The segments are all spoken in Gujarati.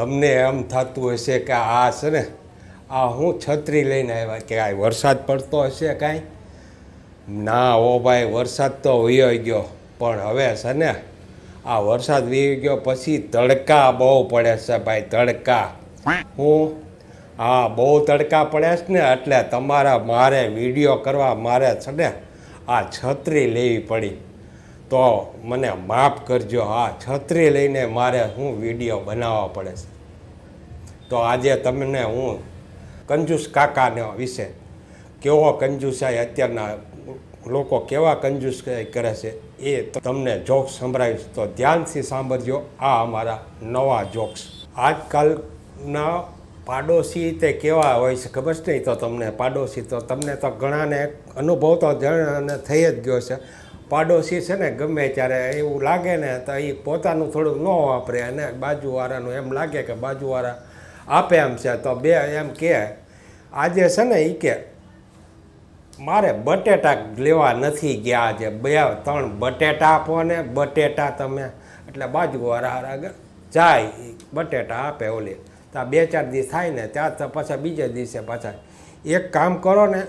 તમને એમ થતું હશે કે આ છે ને, આ હું છત્રી લઈને આવ્યા કે આ વરસાદ પડતો હશે કાંઈ? ના ઓ ભાઈ, વરસાદ તો વયો ગયો. પણ હવે છે ને, આ વરસાદ વી ગયો પછી તડકા બહુ પડે છે ભાઈ, તડકા. હું? હા, બહુ તડકા પડે છે ને, એટલે તમારા મારે વીડિયો કરવા મારે છે ને, આ છત્રી લેવી પડી. તો મને માફ કરજો. હા, છત્રી લઈને મારે હું વીડિયો બનાવવા પડે છે. તો આજે તમને હું કંજૂસ કાકાને વિશે કેવો કંજૂસાઈ અત્યારના લોકો કેવા કંજૂસ કરે છે એ તમને જોક્સ સંભળાવીશ. તો ધ્યાનથી સાંભળજો, આ અમારા નવા જોક્સ. આજકાલના પાડોશી તે કેવા હોય છે ખબર છે? નહીં તો તમને પાડોશી તો તમને તો ઘણાને અનુભવ તો જણાને થઈ જ ગયો છે. પાડોશી છે ને, ગમે ત્યારે એવું લાગે ને, તો એ પોતાનું થોડુંક ન વાપરે અને બાજુવાળાનું એમ લાગે કે બાજુવાળા આપે એમ છે. તો બે એમ કે આજે છે ને એ કે, મારે બટેટા લેવા નથી ગયા આજે. બે, ત્રણ બટેટા આપો ને, બટેટા તમે. એટલે બાજુવાળા આગળ, જાય બટેટા આપે ઓલી. તો બે ચાર દિવસ થાય ને ત્યાં તો પાછા બીજા દિવસે પાછા એક કામ કરો ને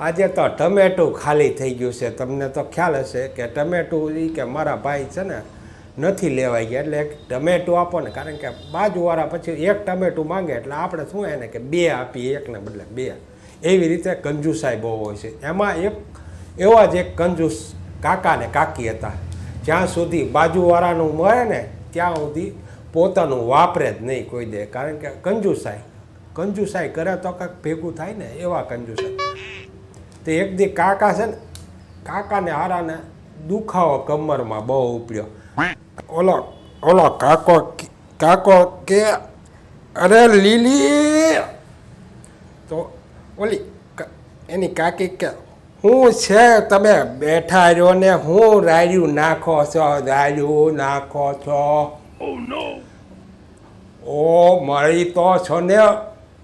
આજે તો ટમેટું ખાલી થઈ ગયું છે. તમને તો ખ્યાલ હશે કે ટમેટું એ કે મારા ભાઈ છે ને નથી લેવાઈ ગયા. એટલે એક ટમેટું આપો ને, કારણ કે બાજુવાળા પછી એક ટમેટું માંગે એટલે આપણે શું એને કે બે આપીએ, એકને બદલે બે. એવી રીતે કંજુસાઈ બહુ હોય છે. એમાં એક એવા જ એક કંજૂસ કાકા ને કાકી હતા. જ્યાં સુધી બાજુવાળાનું મળે ને, ત્યાં સુધી પોતાનું વાપરે જ નહીં કોઈ દે. કારણ કે કંજુસાઈ કંજુસાઈ કરે તો કાંઈક ભેગું થાય ને, એવા કંજુસાઈ તે એક દી કાકા છે ને કાકાને હારાને દુખાવો કમરમાં બહુ ઉપડ્યો. ઓલો ઓલો કાકો કાકો કે અરે લીલી! તો ઓલી એની કાકી કે હું છે તમે બેઠા રહ્યો ને હું રાડ્યું નાખો છો રાડ્યું નાખો છો. ઓ મળી તો છો ને.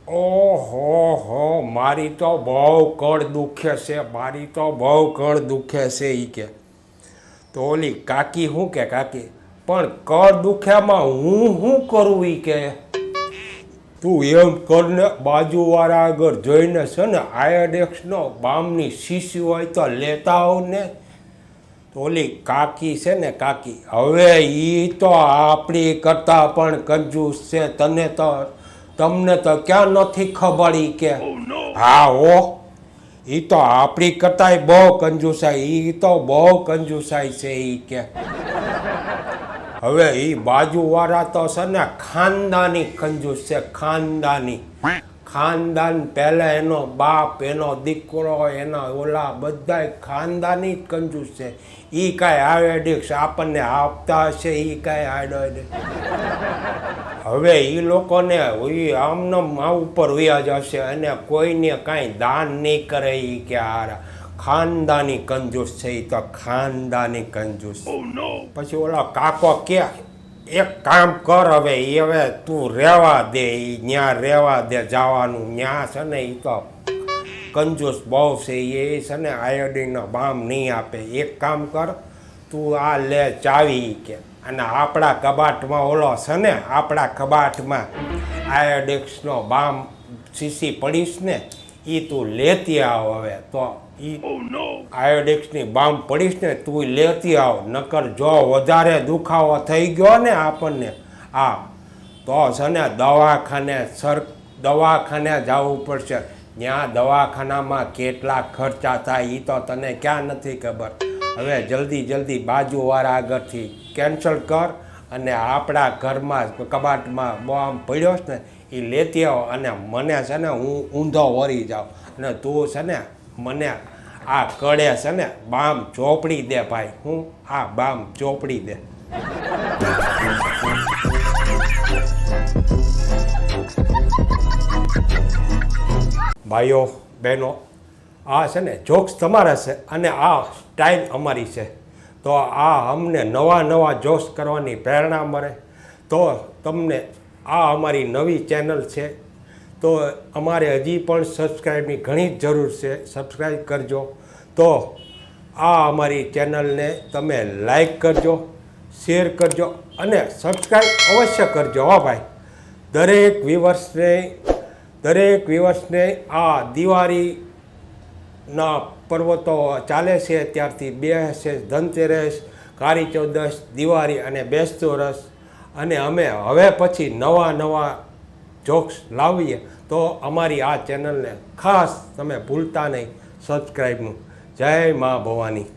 ઓહો, હો, મારી તો બહુ કળ દુખે છે, મારી તો બહુ કળ દુખે છે એ કે. તો ઓલી કાકી શું કે કાકી? પણ કળ દુખ્યામાં હું શું કરું એ કે? તું એમ કરને બાજુવાળા આગળ જોઈને છે ને આયોડેક્સનો બામની શીશી હોય તો લેતા આવ ને. તો ઓલી કાકી છે ને કાકી, હવે એ તો આપણી કરતાં પણ કંજૂસ છે, તને તો તમને તો ક્યાં નથી ખબર ઈ કે? હા હો. એ તો આપણી કરતાંય બહુ કંજુસાઈ એ તો બહુ કંજુસાઈ છે એ કે. હવે એ બાજુવાળા તો છે ને ખાનદાની કંજૂસ છે ખાનદાની. ખાનદાન પહેલા એનો બાપ એનો દીકરો એના ઓલા બધાય ખાનદાની જ કંજૂસ છે. એ કાંઈ આયોડિક્સ આપણને આપતા હશે એ કાંઈ આયોડિક્સ. હવે એ લોકોને ઈ આમનામ આ ઉપર વયા જશે અને કોઈને કાંઈ દાન નહીં કરે એ કે આ ખાનદાની કંજૂસ છે એ તો ખાનદાની કંજૂસ. પછી ઓલા કાકો કે એક કામ કર હવે એ હવે તું રહેવા દે એ ન્યા રહેવા દે જવાનું ન્યા છે ને એ તો કંજૂસ બહુ છે એ છે ને આયોડીનનો બામ નહીં આપે. એક કામ કર તું આ લે ચાવી કે. અને આપણા કબાટમાં ઓલો છે ને આપણા કબાટમાં આયોડિક્સનો બામ સીસી પડીશ ને એ તું લેતી આવ હવે. તો એ આયોડિક્સની બામ પડીશ ને તું લેતી આવ. નકર જો વધારે દુખાવો થઈ ગયો ને આપણને આ તો છે ને દવાખાને સર દવાખાને જવું પડશે. ત્યાં દવાખાનામાં કેટલા ખર્ચા થાય એ તો તને ક્યાં નથી ખબર. હવે જલ્દી જલ્દી બાજુવાળા આગળથી કેન્સલ કર અને આપણા ઘરમાં કબાટમાં બોમ્બ પડ્યો છે ને એ લેતી આવો અને મને છે ને હું ઊંધો વળી જાઉં. અને તું છે ને મને આ કડે છે ને બામ ચોપડી દે ભાઈ, હું આ બામ ચોપડી દે. ભાઈઓ, બહેનો આ છે ને, જોક્સ તમારા છે અને આ સ્ટાઇલ અમારી છે. તો આ અમને નવા નવા જોક્સ કરવાની પ્રેરણા મળે. તો તમને આ અમારી નવી ચેનલ છે. તો અમારે હજી પણ સબસ્ક્રાઈબની ઘણી જ જરૂર છે. સબસ્ક્રાઈબ કરજો. તો આ અમારી ચેનલને તમે લાઈક કરજો, શેર કરજો અને સબસ્ક્રાઈબ અવશ્ય કરજો, હા ભાઈ. દરેક વિવર્સને દરેક વિવર્સને આ દિવાળીના પર્વતો ચાલે છે ત્યારથી બે હશે, ધનતેરસ, કાળી ચૌદશ, દિવાળી અને બેસતો રસ અને અમે હવે પછી નવા નવા જોક્સ લાવીએ તો અમારી આ ચેનલને ખાસ તમે ભૂલતા નહીં. સબસ્ક્રાઈબનું. જય મા ભવાની.